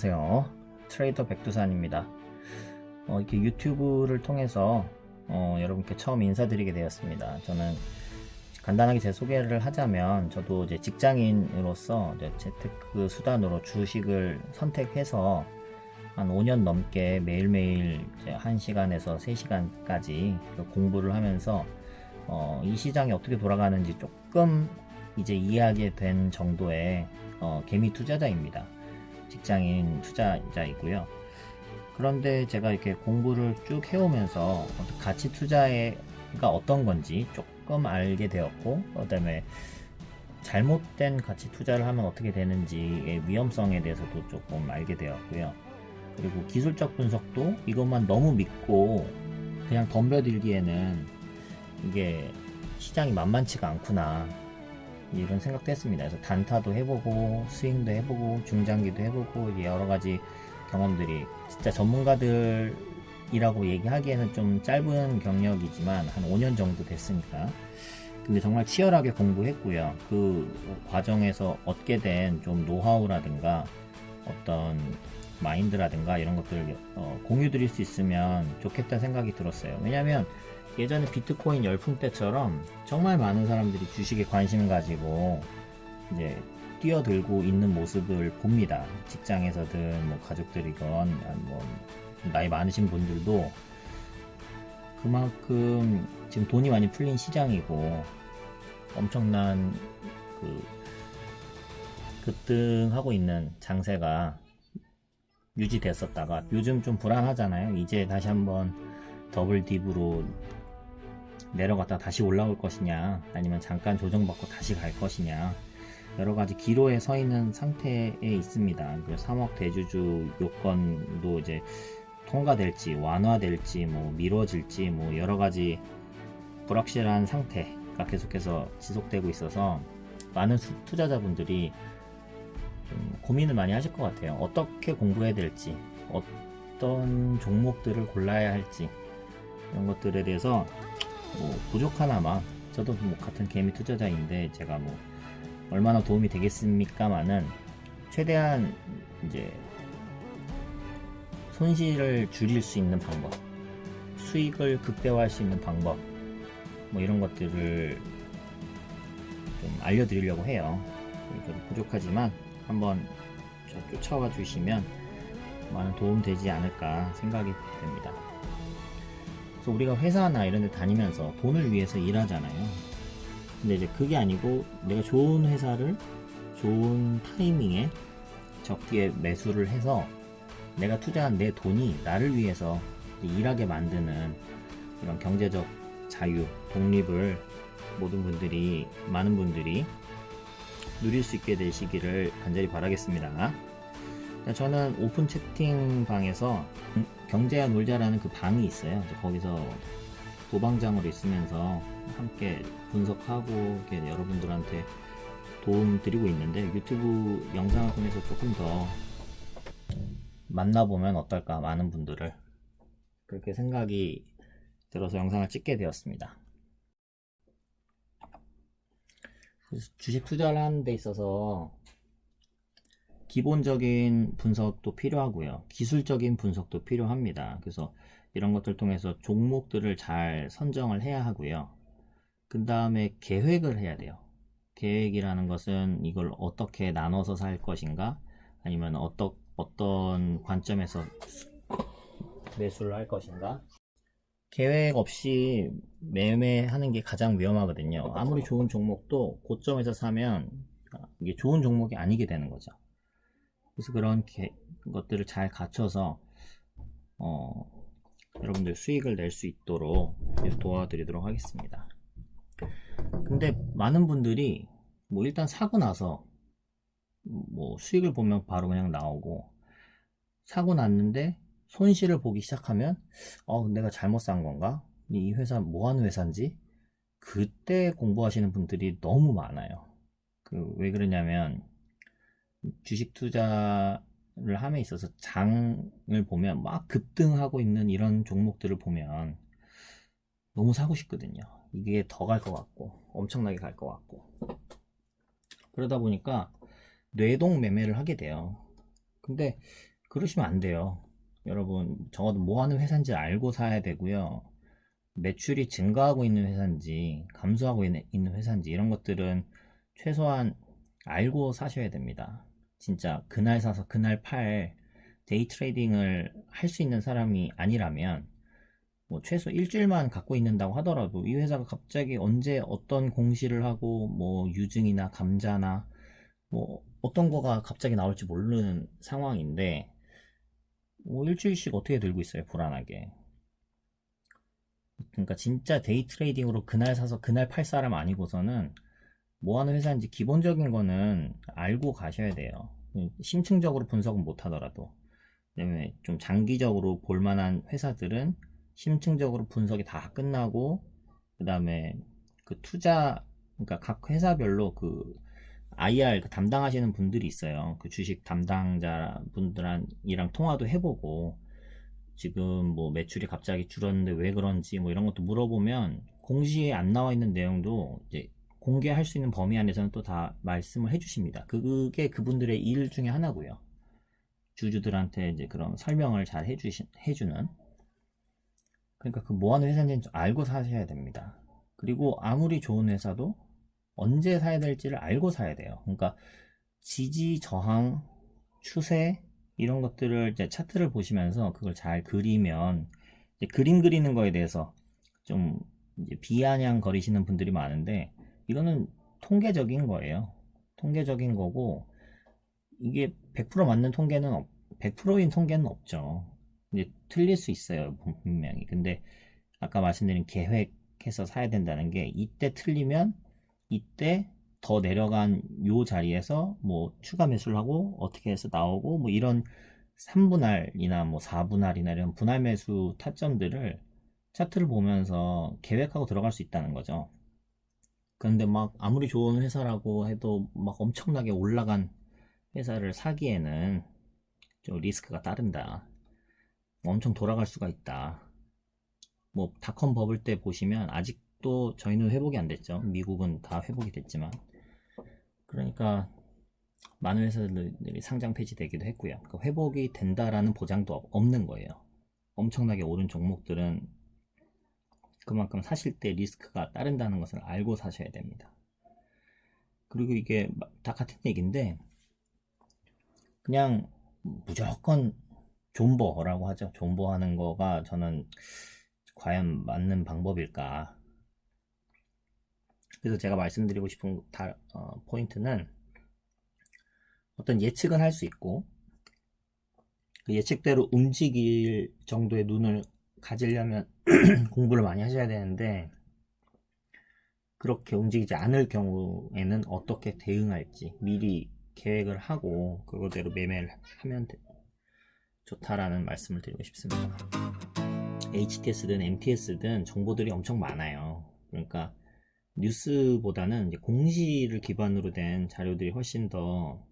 안녕하세요. 트레이더 백두산입니다. 어, 이렇게 유튜브를 통해서 어, 여러분께 처음 인사드리게 되었습니다. 저는 간단하게 제 소개를 하자면 저도 이제 직장인으로서 이제 재테크 수단으로 주식을 선택해서 한 5년 넘게 매일매일 이제 1시간에서 3시간까지 공부를 하면서 어, 이 시장이 어떻게 돌아가는지 조금 이제 이해하게 된 정도의 어, 개미 투자자입니다. 직장인 투자자이고요. 그런데 제가 이렇게 공부를 쭉 해오면서 가치 투자가 어떤 건지 조금 알게 되었고, 그 다음에 잘못된 가치 투자를 하면 어떻게 되는지의 위험성에 대해서도 조금 알게 되었고요. 그리고 기술적 분석도 이것만 너무 믿고 그냥 덤벼들기에는 이게 시장이 만만치가 않구나 이런 생각도 했습니다. 그래서 단타도 해보고 스윙도 해보고 중장기도 해보고 여러 가지 경험들이 진짜 전문가들이라고 얘기하기에는 좀 짧은 경력이지만 한 5년 정도 됐으니까 근데 정말 치열하게 공부했고요. 그 과정에서 얻게 된 좀 노하우라든가 어떤 마인드라든가 이런 것들 어, 공유 드릴 수 있으면 좋겠다 생각이 들었어요. 왜냐하면 예전에 비트코인 열풍 때처럼 정말 많은 사람들이 주식에 관심을 가지고 이제 뛰어들고 있는 모습을 봅니다. 직장에서든 뭐 가족들이건 뭐 나이 많으신 분들도 그만큼 지금 돈이 많이 풀린 시장이고 엄청난 그 급등하고 있는 장세가 유지됐었다가 요즘 좀 불안하잖아요. 이제 다시 한번 더블 딥으로 내려갔다 다시 올라올 것이냐 아니면 잠깐 조정받고 다시 갈 것이냐 여러 가지 기로에 서 있는 상태에 있습니다. 3억 대주주 요건도 이제 통과될지 완화될지 뭐 미뤄질지 뭐 여러 가지 불확실한 상태가 계속해서 지속되고 있어서 많은 투자자분들이 좀 고민을 많이 하실 것 같아요. 어떻게 공부해야 될지, 어떤 종목들을 골라야 할지 이런 것들에 대해서 뭐 부족하나마 저도 뭐 같은 개미 투자자인데 제가 뭐 얼마나 도움이 되겠습니까마는 최대한 이제 손실을 줄일 수 있는 방법, 수익을 극대화할 수 있는 방법, 뭐 이런 것들을 좀 알려드리려고 해요. 저도 부족하지만 한번 쫓아와 주시면 많은 도움 되지 않을까 생각이 됩니다. 우리가 회사나 이런 데 다니면서 돈을 위해서 일하잖아요. 근데 이제 그게 아니고 내가 좋은 회사를 좋은 타이밍에 적기에 매수를 해서 내가 투자한 내 돈이 나를 위해서 일하게 만드는 이런 경제적 자유, 독립을 모든 분들이, 많은 분들이 누릴 수 있게 되시기를 간절히 바라겠습니다. 저는 오픈 채팅방에서 경제야 놀자라는 그 방이 있어요. 거기서 도방장으로 있으면서 함께 분석하고 여러분들한테 도움 드리고 있는데 유튜브 영상을 통해서 조금 더 만나보면 어떨까 많은 분들을 그렇게 생각이 들어서 영상을 찍게 되었습니다. 주식 투자를 하는 데 있어서 기본적인 분석도 필요하고요. 기술적인 분석도 필요합니다. 그래서 이런 것들 통해서 종목들을 잘 선정을 해야 하고요. 그 다음에 계획을 해야 돼요. 계획이라는 것은 이걸 어떻게 나눠서 살 것인가 아니면 어떠, 어떤 관점에서 매수를 할 것인가 계획 없이 매매하는 게 가장 위험하거든요. 아무리 좋은 종목도 고점에서 사면 이게 좋은 종목이 아니게 되는 거죠. 그래서 그런 게, 것들을 잘 갖춰서 어, 여러분들 수익을 낼 수 있도록 도와드리도록 하겠습니다. 근데 많은 분들이 뭐 일단 사고 나서 뭐 수익을 보면 바로 그냥 나오고 사고 났는데 손실을 보기 시작하면 어 내가 잘못 산 건가? 이 회사 뭐 하는 회사인지 그때 공부하시는 분들이 너무 많아요. 그 왜 그러냐면 주식 투자를 함에 있어서 장을 보면 막 급등하고 있는 이런 종목들을 보면 너무 사고 싶거든요. 이게 더 갈 것 같고 엄청나게 갈 것 같고 그러다 보니까 뇌동 매매를 하게 돼요. 근데 그러시면 안 돼요. 여러분, 적어도 뭐 하는 회사인지 알고 사야 되고요. 매출이 증가하고 있는 회사인지, 감소하고 있는, 회사인지, 이런 것들은 최소한 알고 사셔야 됩니다. 진짜 그날 사서 그날 팔 데이 트레이딩을 할 수 있는 사람이 아니라면, 뭐 최소 일주일만 갖고 있는다고 하더라도 이 회사가 갑자기 언제 어떤 공시를 하고 뭐 유증이나 감자나 뭐 어떤 거가 갑자기 나올지 모르는 상황인데 뭐 일주일씩 어떻게 들고 있어요 불안하게? 그러니까 진짜 데이 트레이딩으로 그날 사서 그날 팔 사람 아니고서는 뭐 하는 회사인지 기본적인 거는 알고 가셔야 돼요 심층적으로 분석은 못 하더라도 왜냐면 좀 장기적으로 볼만한 회사들은 심층적으로 분석이 다 끝나고 그 다음에 그 투자 그러니까 각 회사별로 그 IR 그 담당하시는 분들이 있어요. 그 주식 담당자 분들이랑 통화도 해보고 지금 뭐 매출이 갑자기 줄었는데 왜 그런지 뭐 이런 것도 물어보면 공시에 안 나와 있는 내용도 이제 공개할 수 있는 범위 안에서는 또 다 말씀을 해주십니다. 그게 그분들의 일 중에 하나고요. 주주들한테 이제 그런 설명을 잘 해주시, 해주는 그러니까 그 뭐 하는 회사인지 좀 알고 사셔야 됩니다. 그리고 아무리 좋은 회사도 언제 사야 될지를 알고 사야 돼요. 그러니까 지지, 저항, 추세 이런 것들을 이제 차트를 보시면서 그걸 잘 그리면 그림 그리는 거에 대해서 좀 비아냥 거리시는 분들이 많은데 이거는 통계적인 거예요. 통계적인 거고 이게 100% 맞는 통계는 없, 100%인 통계는 없죠. 이제 틀릴 수 있어요, 분명히. 근데 아까 말씀드린 계획해서 사야 된다는 게 이때 틀리면 이때 더 내려간 요 자리에서 뭐 추가 매수를 하고 어떻게 해서 나오고 뭐 이런 3분할이나 뭐 4분할이나 이런 분할 매수 타점들을 차트를 보면서 계획하고 들어갈 수 있다는 거죠. 그런데 막 아무리 좋은 회사라고 해도 막 엄청나게 올라간 회사를 사기에는 좀 리스크가 따른다. 엄청 돌아갈 수가 있다. 뭐 닷컴 버블 때 보시면 아직도 저희는 회복이 안 됐죠. 미국은 다 회복이 됐지만 그러니까 많은 회사들이 상장 폐지되기도 했고요. 그러니까 회복이 된다라는 보장도 없는 거예요. 엄청나게 오른 종목들은 그만큼 사실 때 리스크가 따른다는 것을 알고 사셔야 됩니다. 그리고 이게 다 같은 얘기인데 그냥 무조건 존버라고 하죠. 존버하는 거가 저는 과연 맞는 방법일까? 그래서 제가 말씀드리고 싶은 다, 어, 포인트는 어떤 예측은 할 수 있고 그 예측대로 움직일 정도의 눈을 가지려면 공부를 많이 하셔야 되는데 그렇게 움직이지 않을 경우에는 어떻게 대응할지 미리 계획을 하고 그거대로 매매를 하면 돼, 좋다라는 말씀을 드리고 싶습니다. HTS든 MTS든 정보들이 엄청 많아요. 그러니까 뉴스보다는 공시를 기반으로 된 자료들이 훨씬 더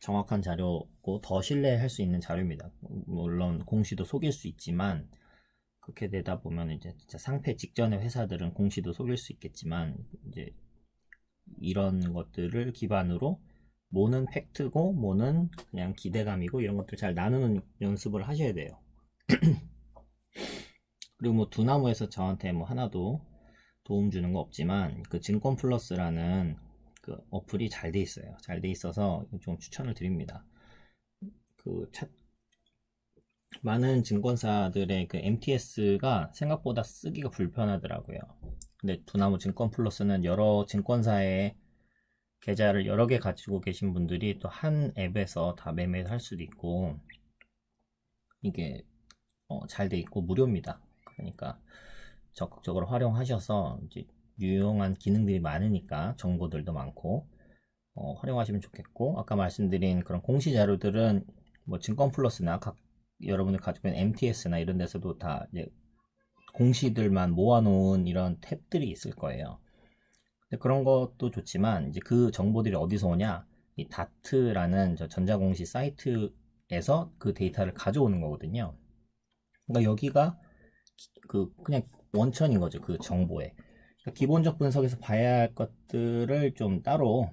정확한 자료 고 더 신뢰할 수 있는 자료입니다. 물론 공시도 속일 수 있지만 그렇게 되다 보면 이제 진짜 상패 직전의 회사들은 공시도 속일 수 있겠지만 이제 이런 것들을 기반으로 뭐는 팩트고 뭐는 그냥 기대감이고 이런 것들 잘 나누는 연습을 하셔야 돼요. 그리고 뭐 두나무에서 저한테 뭐 하나도 도움 주는 거 없지만 그 증권 플러스라는 그 어플이 잘 돼 있어요. 잘 돼 있어서 좀 추천을 드립니다. 그 차, 많은 증권사들의 그 MTS가 생각보다 쓰기가 불편하더라고요. 근데 두나무 증권 플러스는 여러 증권사의 계좌를 여러 개 가지고 계신 분들이 또 한 앱에서 다 매매를 할 수도 있고 이게 어, 잘돼 있고 무료입니다. 그러니까 적극적으로 활용하셔서 이제 유용한 기능들이 많으니까 정보들도 많고 어, 활용하시면 좋겠고 아까 말씀드린 그런 공시 자료들은 뭐 증권 플러스나 각 여러분들 가지고 있는 MTS나 이런 데서도 다 이제 공시들만 모아놓은 이런 탭들이 있을 거예요. 그런 것도 좋지만 이제 그 정보들이 어디서 오냐? 이 다트라는 저 전자공시 사이트에서 그 데이터를 가져오는 거거든요. 그러니까 여기가 그 그냥 원천인 거죠. 그 정보에. 그러니까 기본적 분석에서 봐야 할 것들을 좀 따로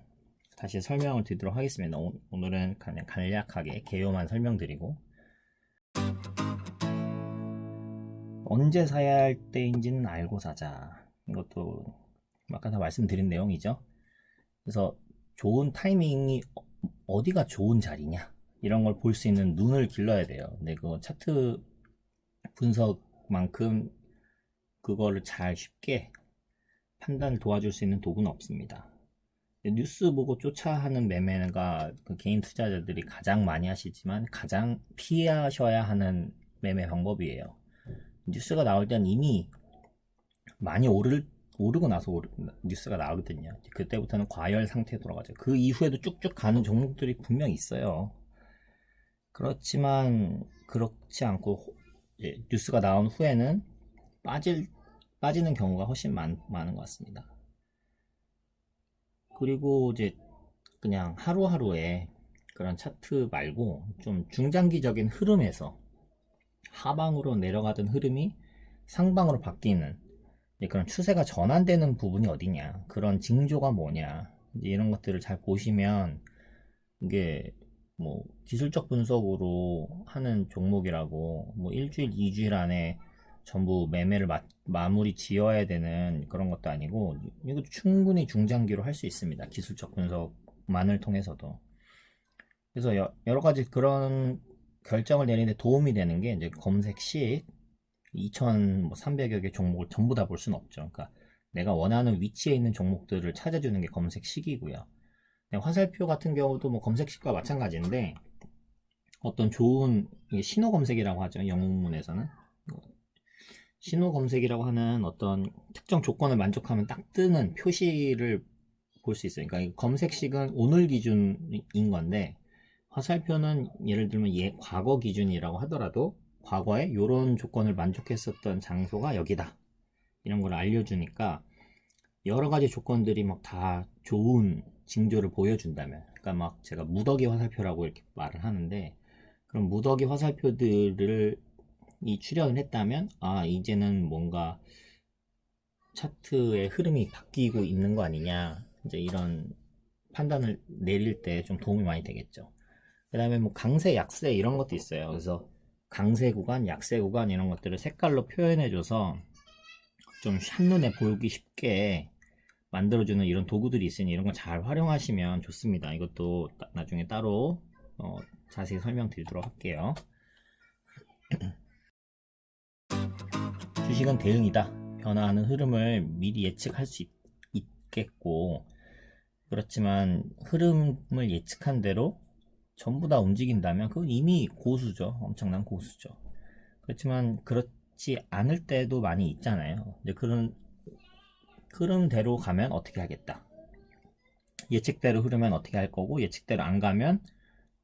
다시 설명을 드리도록 하겠습니다. 오, 오늘은 그냥 간략하게 개요만 설명드리고 언제 사야 할 때인지는 알고 사자. 이것도 아까 다 말씀드린 내용이죠. 그래서 좋은 타이밍이 어- 어디가 좋은 자리냐 이런 걸 볼 수 있는 눈을 길러야 돼요. 근데 그 차트 분석만큼 그거를 잘 쉽게 판단을 도와줄 수 있는 도구는 없습니다. 뉴스 보고 쫓아 하는 매매가 그 개인 투자자들이 가장 많이 하시지만 가장 피하셔야 하는 매매 방법이에요. 뉴스가 나올 땐 이미 많이 오를 오르고 나서 오르- 뉴스가 나오거든요. 그때부터는 과열 상태에 돌아가죠. 그 이후에도 쭉쭉 가는 종목들이 분명 있어요. 그렇지만 그렇지 않고 뉴스가 나온 후에는 빠질 빠지는 경우가 훨씬 많, 많은 것 같습니다. 그리고 이제 그냥 하루하루에 그런 차트 말고 좀 중장기적인 흐름에서 하방으로 내려가던 흐름이 상방으로 바뀌는 그런 추세가 전환되는 부분이 어디냐 그런 징조가 뭐냐 이런 것들을 잘 보시면 이게 뭐 기술적 분석으로 하는 종목이라고 뭐 일주일 이주일 안에 전부 매매를 마, 마무리 지어야 되는 그런 것도 아니고 이것도 충분히 중장기로 할 수 있습니다 기술적 분석만을 통해서도 그래서 여, 여러 가지 그런 결정을 내리는데 도움이 되는 게 이제 검색 시 2,300여 개 종목을 전부 다 볼 수는 없죠. 그러니까 내가 원하는 위치에 있는 종목들을 찾아주는 게 검색식이고요. 네, 화살표 같은 경우도 뭐 검색식과 마찬가지인데 어떤 좋은 신호 검색이라고 하죠. 영문에서는 신호 검색이라고 하는 어떤 특정 조건을 만족하면 딱 뜨는 표시를 볼 수 있어요. 그러니까 이 검색식은 오늘 기준인 건데 화살표는 예를 들면 예, 과거 기준이라고 하더라도 과거에 이런 조건을 만족했었던 장소가 여기다 이런 걸 알려주니까 여러 가지 조건들이 막 다 좋은 징조를 보여준다면 그러니까 막 제가 무더기 화살표라고 이렇게 말을 하는데 그럼 무더기 화살표들을 이 출연을 했다면 아 이제는 뭔가 차트의 흐름이 바뀌고 있는 거 아니냐 이제 이런 판단을 내릴 때 좀 도움이 많이 되겠죠. 그 다음에 뭐 강세, 약세 이런 것도 있어요. 그래서 강세 구간, 약세 구간 이런 것들을 색깔로 표현해줘서 좀 한눈에 보기 쉽게 만들어주는 이런 도구들이 있으니 이런 걸 잘 활용하시면 좋습니다. 이것도 나- 나중에 따로 어, 자세히 설명드리도록 할게요. 주식은 대응이다. 변화하는 흐름을 미리 예측할 수 있, 있겠고 그렇지만 흐름을 예측한 대로 전부 다 움직인다면 그건 이미 고수죠. 엄청난 고수죠. 그렇지만 그렇지 않을 때도 많이 있잖아요. 근데 그런 흐름대로 가면 어떻게 하겠다. 예측대로 흐르면 어떻게 할 거고 예측대로 안 가면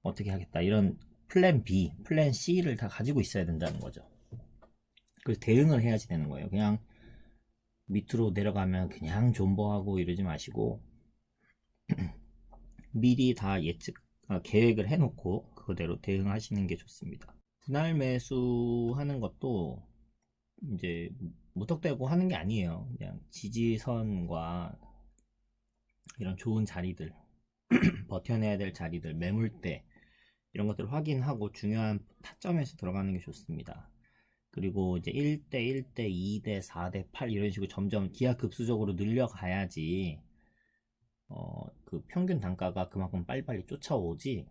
어떻게 하겠다. 이런 플랜 B, 플랜 C를 다 가지고 있어야 된다는 거죠. 그래서 대응을 해야지 되는 거예요. 그냥 밑으로 내려가면 그냥 존버하고 이러지 마시고 미리 다 예측 아, 계획을 해놓고 그대로 대응하시는 게 좋습니다. 분할 매수하는 것도 이제 무턱대고 하는 게 아니에요. 그냥 지지선과 이런 좋은 자리들, 버텨내야 될 자리들, 매물대 이런 것들 을 확인하고 중요한 타점에서 들어가는 게 좋습니다. 그리고 이제 1대 1대 2대 4대 8 이런 식으로 점점 기하급수적으로 늘려가야지 어, 그 평균 단가가 그만큼 빨리빨리 쫓아오지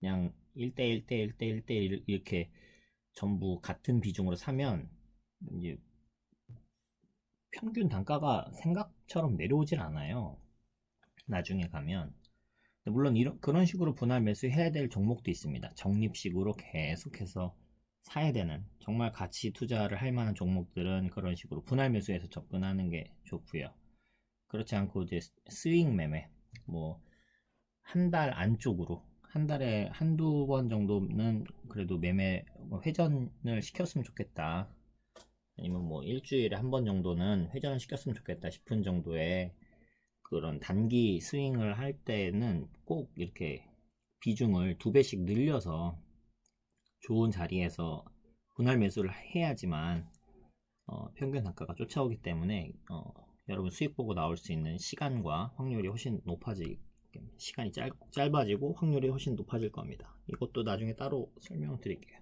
그냥 1대 1대 1대 1대 1 이렇게 전부 같은 비중으로 사면 이제 평균 단가가 생각처럼 내려오질 않아요. 나중에 가면 물론 이런 그런 식으로 분할 매수해야 될 종목도 있습니다. 적립식으로 계속해서 사야 되는 정말 가치 투자를 할 만한 종목들은 그런 식으로 분할 매수해서 접근하는 게 좋고요. 그렇지 않고 이제 스윙 매매 뭐 한 달 안쪽으로 한 달에 한두 번 정도는 그래도 매매 뭐 회전을 시켰으면 좋겠다. 아니면 뭐 일주일에 한 번 정도는 회전을 시켰으면 좋겠다 싶은 정도의 그런 단기 스윙을 할 때는 꼭 이렇게 비중을 두 배씩 늘려서 좋은 자리에서 분할 매수를 해야지만 어, 평균 단가가 쫓아오기 때문에 어, 여러분 수익 보고 나올 수 있는 시간과 확률이 훨씬 높아지, 시간이 짧, 짧아지고 확률이 훨씬 높아질 겁니다. 이것도 나중에 따로 설명드릴게요.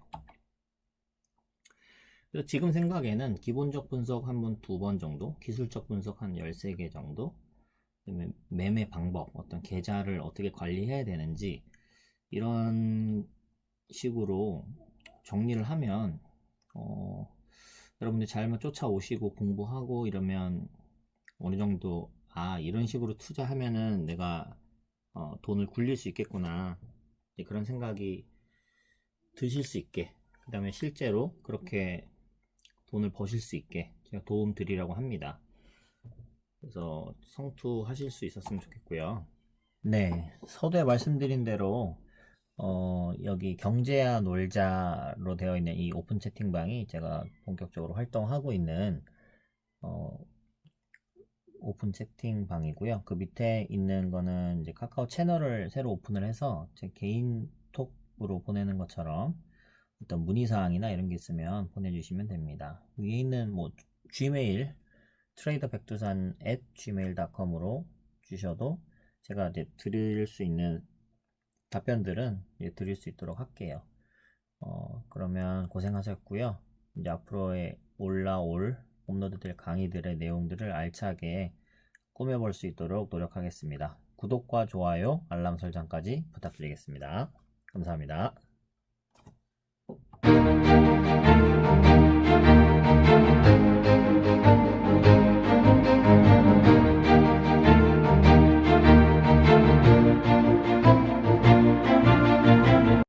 그래서 지금 생각에는 기본적 분석 한 번, 두 번 정도, 기술적 분석 한 13개 정도, 매매 방법, 어떤 계좌를 어떻게 관리해야 되는지, 이런 식으로 정리를 하면, 어, 여러분들 잘만 쫓아오시고 공부하고 이러면 어느 정도, 아, 이런 식으로 투자하면은 내가 어, 돈을 굴릴 수 있겠구나. 그런 생각이 드실 수 있게, 그 다음에 실제로 그렇게 돈을 버실 수 있게 제가 도움 드리려고 합니다. 그래서 성투 하실 수 있었으면 좋겠고요. 네, 서두에 말씀드린 대로 어, 여기 경제야 놀자로 되어 있는 이 오픈 채팅방이 제가 본격적으로 활동하고 있는 어, 오픈 채팅방이고요. 그 밑에 있는 거는 이제 카카오 채널을 새로 오픈을 해서 제 개인 톡으로 보내는 것처럼 어떤 문의사항이나 이런 게 있으면 보내주시면 됩니다. 위에 있는 뭐 gmail 트레이더 백두산 at gmail.com으로 주셔도 제가 이제 드릴 수 있는 답변들은 드릴 수 있도록 할게요. 어, 그러면 고생하셨고요. 이제 앞으로의 올라올 업로드될 강의들의 내용들을 알차게 꾸며볼 수 있도록 노력하겠습니다. 구독과 좋아요, 알람 설정까지 부탁드리겠습니다. 감사합니다.